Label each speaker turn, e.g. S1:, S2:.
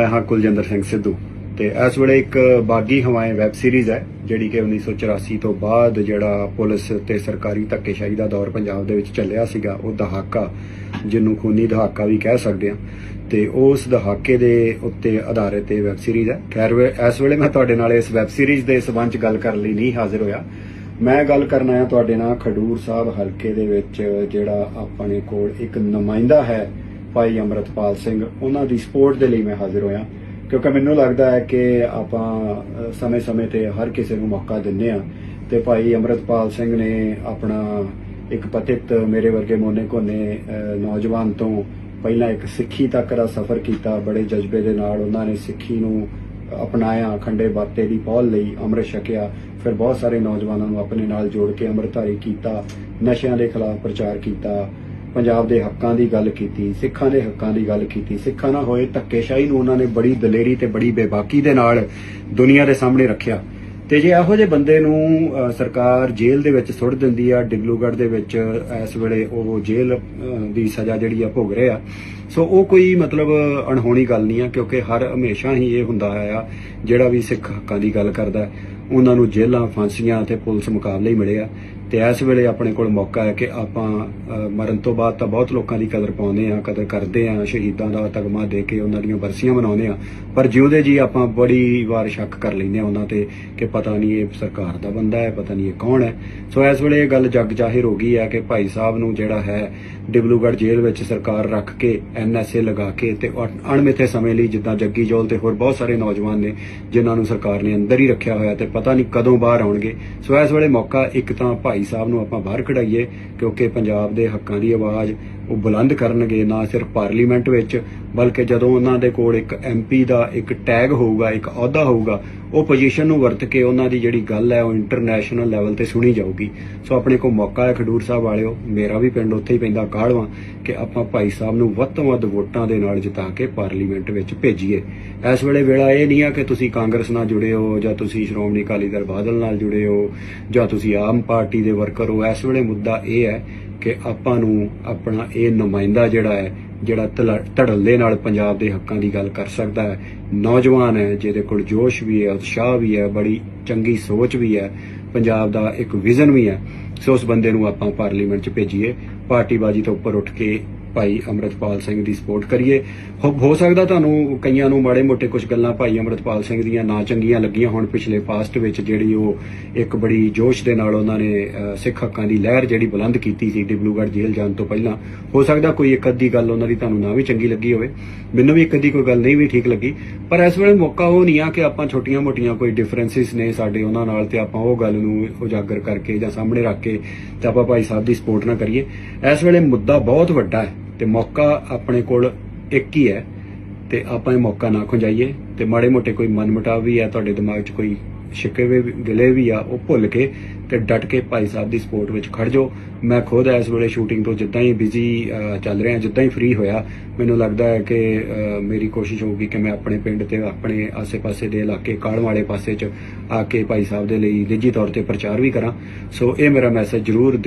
S1: ਮੈਂ ਹਾਂ ਕੁਲਜਿੰਦਰ ਸਿੰਘ ਸਿੱਧੂ ਤੇ ਇਸ ਵੇਲੇ ਇੱਕ ਬਾਗੀ ਹਵਾਏ ਵੈਬ ਸੀਰੀਜ਼ ਹੈ, ਜਿਹੜੀ ਕਿ 1984 ਤੋਂ ਬਾਅਦ ਜਿਹੜਾ ਪੁਲਿਸ ਤੇ ਸਰਕਾਰੀ ਧੱਕੇਸ਼ਾਹੀ ਦਾ ਦੌਰ ਪੰਜਾਬ ਦੇ ਵਿੱਚ ਚੱਲਿਆ ਸੀਗਾ, ਉਹ ਦਹਾਕਾ, ਜਿਹਨੂੰ ਖੂਨੀ ਦਹਾਕਾ ਵੀ ਕਹਿ ਸਕਦੇ ਆ ਤੇ ਉਸ ਦਹਾਕੇ ਦੇ ਉੱਤੇ ਆਧਾਰਿਤ ਇਹ ਵੈਬ ਸੀਰੀਜ਼ ਹੈ। ਖੈਰ ਇਸ ਵੇਲੇ ਮੈਂ ਤੁਹਾਡੇ ਨਾਲ ਇਸ ਵੈਬ ਸੀਰੀਜ਼ ਦੇ ਸਬੰਧ ਗੱਲ ਕਰਨ ਲਈ ਨਹੀਂ ਹਾਜ਼ਰ ਹੋਇਆ। ਮੈਂ ਗੱਲ ਕਰਨ ਆਇਆ ਤੁਹਾਡੇ ਨਾਲ ਖਡੂਰ ਸਾਹਿਬ ਹਲਕੇ ਦੇ ਵਿੱਚ, ਜਿਹੜਾ ਆਪਣੇ ਕੋਲ ਇੱਕ ਨੁਮਾਇੰਦਾ ਹੈ ਭਾਈ ਅਮਰਤਪਾਲ ਸਿੰਘ ਉਹਨਾਂ ਦੀ ਸਪੋਰਟ ਦੇ ਲਈ ਮੈਂ ਹਾਜ਼ਰ ਹੋਇਆ। ਕਿਉਂਕਿ ਮੈਨੂੰ ਲੱਗਦਾ ਹੈ ਕਿ ਆਪਾਂ ਅ, ਸਮੇਂ-ਸਮੇਂ ਤੇ ਹਰ ਕਿਸੇ ਨੂੰ ਮੌਕਾ ਦਿੰਨੇ ਆ ਤੇ ਭਾਈ ਅਮਰਤਪਾਲ ਸਿੰਘ ਨੇ ਆਪਣਾ ਇੱਕ ਪਤਿਤ ਮੇਰੇ ਵਰਗੇ ਮੋਨੇ ਕੋਨੇ ਨੌਜਵਾਨ ਤੋਂ ਪਹਿਲਾਂ ਇੱਕ ਸਿੱਖੀ ਤੱਕ ਦਾ ਸਫ਼ਰ ਕੀਤਾ। ਬੜੇ ਜਜ਼ਬੇ ਦੇ ਨਾਲ ਉਹਨਾਂ ਨੇ ਸਿੱਖੀ ਨੂੰ ਅਪਣਾਇਆ ਖੰਡੇ ਬਾਤੇ ਦੀ ਪਹੁਲ ਲਈ ਅੰਮ੍ਰਿਤ ਛਕਿਆ। ਫਿਰ ਬਹੁਤ ਸਾਰੇ ਨੌਜਵਾਨਾਂ ਨੂੰ ਆਪਣੇ ਨਾਲ ਜੋੜ ਕੇ ਅੰਮ੍ਰਿਤਧਾਰੀ ਕੀਤਾ ਨਸ਼ਿਆਂ ਦੇ ਖਿਲਾਫ ਪ੍ਰਚਾਰ ਕੀਤਾ। ਪੰਜਾਬ ਦੇ ਹੱਕਾਂ ਦੀ ਗੱਲ ਕੀਤੀ ਸਿੱਖਾਂ ਦੇ ਹੱਕਾਂ ਦੀ ਗੱਲ ਕੀਤੀ। ਸਿੱਖਾਂ ਨਾਲ ਹੋਏ ਧੱਕੇਸ਼ਾਹੀ ਨੂੰ ਉਹਨਾਂ ਨੇ ਬੜੀ ਦਲੇਰੀ ਤੇ ਬੜੀ ਬੇਬਾਕੀ ਦੇ ਨਾਲ ਦੁਨੀਆ ਦੇ ਸਾਹਮਣੇ ਰੱਖਿਆ। ਤੇ ਜੇ ਇਹੋ ਜਿਹੇ ਬੰਦੇ ਨੂੰ ਸਰਕਾਰ ਜੇਲ੍ਹ ਦੇ ਵਿੱਚ ਸੁੱਟ ਦਿੰਦੀ ਆ ਡਿਬਲੂਗੜ੍ਹ ਦੇ ਵਿੱਚ ਇਸ ਵੇਲੇ ਉਹ ਜੇਲ੍ਹ ਦੀ ਸਜ਼ਾ ਜਿਹੜੀ ਆ ਭੋਗ ਰਹੇ ਸੋ ਉਹ ਕੋਈ ਮਤਲਬ ਅਣਹੋਣੀ ਗੱਲ ਨਹੀਂ ਆ ਕਿਉਂਕਿ ਹਰ ਹਮੇਸ਼ਾ ਹੀ ਇਹ ਹੁੰਦਾ ਆ ਜਿਹੜਾ ਵੀ ਸਿੱਖ ਹੱਕਾਂ ਦੀ ਗੱਲ ਕਰਦਾ ਹੈ, ਉਹਨਾਂ ਨੂੰ ਜੇਲ੍ਹਾਂ ਫਾਂਸੀਆਂ ਤੇ ਪੁਲਿਸ ਮੁਕਾਬਲੇ ਹੀ ਮਿਲੇ ਆ। ਤੇ ਇਸ ਵੇਲੇ ਆਪਣੇ ਕੋਲ ਮੌਕਾ ਹੈ ਕਿ ਆਪਾਂ ਮਰਨ ਤੋਂ ਬਾਅਦ ਤਾਂ ਬਹੁਤ ਲੋਕਾਂ ਦੀ ਕਦਰ ਪਾਉਂਦੇ ਆ ਕਦਰ ਕਰਦੇ ਆ ਸ਼ਹੀਦਾਂ ਦਾ ਤਗਮਾ ਦੇ ਕੇ ਉਹਨਾਂ ਦੀਆਂ ਬਰਸੀਆਂ ਮਨਾਉਂਦੇ ਆ ਪਰ ਜਿਉਂਦੇ ਜੀ ਆਪਾਂ ਬੜੀ ਵਾਰ ਸ਼ੱਕ ਕਰ ਲੈਂਦੇ ਆ ਉਹਨਾਂ ਤੇ ਕਿ ਪਤਾ ਨਹੀਂ ਇਹ ਸਰਕਾਰ ਦਾ ਬੰਦਾ ਹੈ, ਪਤਾ ਨਹੀਂ ਇਹ ਕੌਣ ਹੈ। ਸੋ ਇਸ ਵੇਲੇ ਇਹ ਗੱਲ ਜੱਗ ਜ਼ਾਹਿਰ ਹੋ ਗਈ ਹੈ ਕਿ ਭਾਈ ਸਾਹਿਬ ਨੂੰ ਜਿਹੜਾ ਹੈ ਡਿਬਲੂਗੜ੍ਹ ਜੇਲ੍ਹ ਵਿੱਚ ਸਰਕਾਰ ਰੱਖ ਕੇ ਐਨਐਸਏ ਲਗਾ ਕੇ ਤੇ ਅਣਮਿੱਥੇ ਸਮੇਂ ਲਈ ਜਿੱਦਾਂ ਜੱਗੀ ਜੋਲ ਤੇ ਹੋਰ ਬਹੁਤ ਸਾਰੇ ਨੌਜਵਾਨ ਨੇ ਜਿਨ੍ਹਾਂ ਨੂੰ ਸਰਕਾਰ ਨੇ ਅੰਦਰ ਹੀ ਰੱਖਿਆ ਹੋਇਆ ਤੇ ਪਤਾ ਨਹੀਂ ਕਦੋਂ ਬਾਹਰ ਆਉਣਗੇ। ਸੋ ਇਸ ਵੇਲੇ ਮੌਕਾ ਇੱਕ ਤਾਂ ਭਾਈ ਸਾਹਿਬ ਨੂੰ ਆਪਾਂ ਬਾਹਰ ਕਢਾਈਏ ਕਿਉਂਕਿ ਪੰਜਾਬ ਦੇ ਹੱਕਾਂ ਦੀ ਆਵਾਜ਼ ਉਹ ਬੁਲੰਦ ਕਰਨਗੇ, ਨਾ ਸਿਰਫ ਪਾਰਲੀਮੈਂਟ ਵਿੱਚ, ਬਲਕਿ ਜਦੋਂ ਉਹਨਾਂ ਦੇ ਕੋਲ ਇੱਕ ਐਮਪੀ ਦਾ ਇੱਕ ਟੈਗ ਹੋਊਗਾ, ਇੱਕ ਅਹੁਦਾ ਹੋਊਗਾ, ਉਹ ਪੋਜੀਸ਼ਨ ਨੂੰ ਵਰਤ ਕੇ ਉਹਨਾਂ ਦੀ ਜਿਹੜੀ ਗੱਲ ਹੈ ਉਹ ਇੰਟਰਨੈਸ਼ਨਲ ਲੈਵਲ ਤੇ ਸੁਣੀ ਜਾਊਗੀ। ਸੋ ਆਪਣੇ ਕੋਲ ਮੌਕਾ ਹੈ ਖਡੂਰ ਸਾਹਿਬ ਵਾਲਿਓ, ਮੇਰਾ ਵੀ ਪਿੰਡ ਉੱਥੇ ਹੀ ਪੈਂਦਾ ਕਾੜਵਾ ਕਿ ਆਪਾਂ ਭਾਈ ਸਾਹਿਬ ਨੂੰ ਵੱਧ ਤੋਂ ਵੱਧ ਵੋਟਾਂ ਦੇ ਨਾਲ ਜਿਤਾ ਕੇ ਪਾਰਲੀਮੈਂਟ ਵਿੱਚ ਭੇਜੀਏ। ਇਸ ਵੇਲੇ ਵੇਲਾ ਇਹ ਨਹੀਂ ਆ ਕਿ ਤੁਸੀਂ ਕਾਂਗਰਸ ਨਾਲ ਜੁੜੇ ਹੋ, ਜਾਂ ਤੁਸੀਂ ਸ਼੍ਰੋਮਣੀ ਅਕਾਲੀ ਦਲ ਬਾਦਲ ਨਾਲ ਜੁੜੇ ਹੋ, ਜਾਂ ਤੁਸੀਂ ਆਮ ਪਾਰਟੀ ਦੇ ਵਰਕਰ ਹੋ, ਇਸ ਵੇਲੇ ਮੁੱਦਾ ਇਹ ਹੈ ਕਿ ਆਪਾਂ ਨੂੰ ਆਪਣਾ ਇਹ ਨੁਮਾਇੰਦਾ ਜਿਹੜਾ ਹੈ, ਜਿਹੜਾ ਧਲ- ਧੜਲ ਦੇ ਨਾਲ ਪੰਜਾਬ ਦੇ ਹੱਕਾਂ ਦੀ ਗੱਲ ਕਰ ਸਕਦਾ ਹੈ। ਨੌਜਵਾਨ ਹੈ, ਜਿਹਦੇ ਕੋਲ ਜੋਸ਼ ਵੀ ਹੈ, ਉਤਸ਼ਾਹ ਵੀ ਹੈ, ਬੜੀ ਚੰਗੀ ਸੋਚ ਵੀ ਹੈ, ਪੰਜਾਬ ਦਾ ਇੱਕ ਵਿਜ਼ਨ ਵੀ ਹੈ। ਸੋ ਉਸ ਬੰਦੇ ਨੂੰ ਆਪਾਂ ਪਾਰਲੀਮੈਂਟ 'ਚ ਭੇਜੀਏ। ਪਾਰਟੀਬਾਜ਼ੀ ਤੋਂ ਉੱਪਰ ਉੱਠ ਕੇ ਭਾਈ ਅਮਰਤਪਾਲ ਸਿੰਘ ਦੀ ਸਪੋਰਟ ਕਰੀਏ। ਹੋ ਸਕਦਾ ਤੁਹਾਨੂੰ ਕਈਆਂ ਨੂੰ ਮਾੜੇ ਮੋਟੇ ਕੁਝ ਗੱਲਾਂ ਭਾਈ ਅਮਰਤਪਾਲ ਸਿੰਘ ਦੀਆਂ ਨਾ ਚੰਗੀਆਂ ਲੱਗੀਆਂ ਹੁਣ ਪਿਛਲੇ ਪਾਸਟ ਵਿੱਚ, ਜਿਹੜੀ ਉਹ ਇੱਕ ਬੜੀ ਜੋਸ਼ ਦੇ ਨਾਲ ਉਹਨਾਂ ਨੇ ਸਿੱਖ ਹੱਕਾਂ ਦੀ ਲਹਿਰ ਜਿਹੜੀ ਬੁਲੰਦ ਕੀਤੀ ਸੀ ਡਿਬਲੂਗੜ੍ਹ ਜੇਲ੍ਹ ਜਾਣ ਤੋਂ ਪਹਿਲਾਂ। ਹੋ ਸਕਦਾ ਕੋਈ ਇੱਕ ਅੱਧੀ ਗੱਲ ਉਹਨਾਂ ਦੀ ਤੁਹਾਨੂੰ ਨਾ ਵੀ ਚੰਗੀ ਲੱਗੀ ਹੋਵੇ। ਮੈਨੂੰ ਵੀ ਇੱਕ ਅੱਧੀ ਕੋਈ ਗੱਲ ਨਹੀਂ ਵੀ ਠੀਕ ਲੱਗੀ। ਪਰ ਇਸ ਵੇਲੇ ਮੌਕਾ ਉਹ ਨਹੀਂ ਆ ਕਿ ਆਪਾਂ ਛੋਟੀਆਂ-ਮੋਟੀਆਂ ਕੋਈ ਡਿਫਰੈਂਸਿਸ ਨੇ ਸਾਡੇ ਉਹਨਾਂ ਨਾਲ ਤੇ ਆਪਾਂ ਉਹ ਗੱਲ ਨੂੰ ਉਜਾਗਰ ਕਰਕੇ ਜਾਂ ਸਾਹਮਣੇ ਰੱਖ ਕੇ ਤੇ ਆਪਾਂ ਭਾਈ ਸਾਹਿਬ ਦੀ ਸਪੋਰਟ ਨਾ ਕਰੀਏ। ਇਸ ਵੇਲੇ ਮੁੱਦਾ ਬਹੁਤ ਵੱਡਾ ਹੈ। ਤੇ ਮੌਕਾ ਆਪਣੇ ਕੋਲ ਇੱਕ ਹੀ ਹੈ ਤੇ ਆਪਾਂ ਇਹ ਮੌਕਾ ਨਾ ਖੁੰਝਾਈਏ ਤੇ ਮਾੜੇ ਮੋਟੇ ਕੋਈ ਮਨਮਟਾਵ ਵੀ ਹੈ ਤੁਹਾਡੇ ਦਿਮਾਗ 'ਚ ਕੋਈ ਸ਼ਿਕਵੇ ਗਿਲੇ ਵੀ ਆ, ਉਹ ਭੁੱਲ ਕੇ ਤੇ ਡਟ ਕੇ ਭਾਈ ਸਾਹਿਬ ਦੀ ਸਪੋਰਟ ਵਿੱਚ ਖੜ ਜਾਓ। ਮੈਂ ਖੁਦ ਇਸ ਵੇਲੇ ਸ਼ੂਟਿੰਗ ਤੋਂ ਜਿੱਦਾਂ ਹੀ ਬਿਜ਼ੀ ਚੱਲ ਰਿਹਾ, ਜਿੱਦਾਂ ਹੀ ਫ੍ਰੀ ਹੋਇਆ, ਮੈਨੂੰ ਲੱਗਦਾ ਹੈ ਕਿ ਮੇਰੀ ਕੋਸ਼ਿਸ਼ ਹੋਊਗੀ ਕਿ ਮੈਂ ਆਪਣੇ ਪਿੰਡ ਤੇ, ਆਪਣੇ ਆਸੇ-ਪਾਸੇ ਦੇ ਇਲਾਕੇ, ਕਾਲਮ ਵਾਲੇ ਪਾਸੇ 'ਚ ਆ ਕੇ ਭਾਈ ਸਾਹਿਬ ਦੇ ਲਈ ਨਿੱਜੀ ਤੌਰ ਤੇ ਪ੍ਰਚਾਰ ਵੀ ਕਰਾਂ। ਸੋ ਇਹ ਮੇਰਾ ਮੈਸੇਜ ਜ਼ਰੂਰ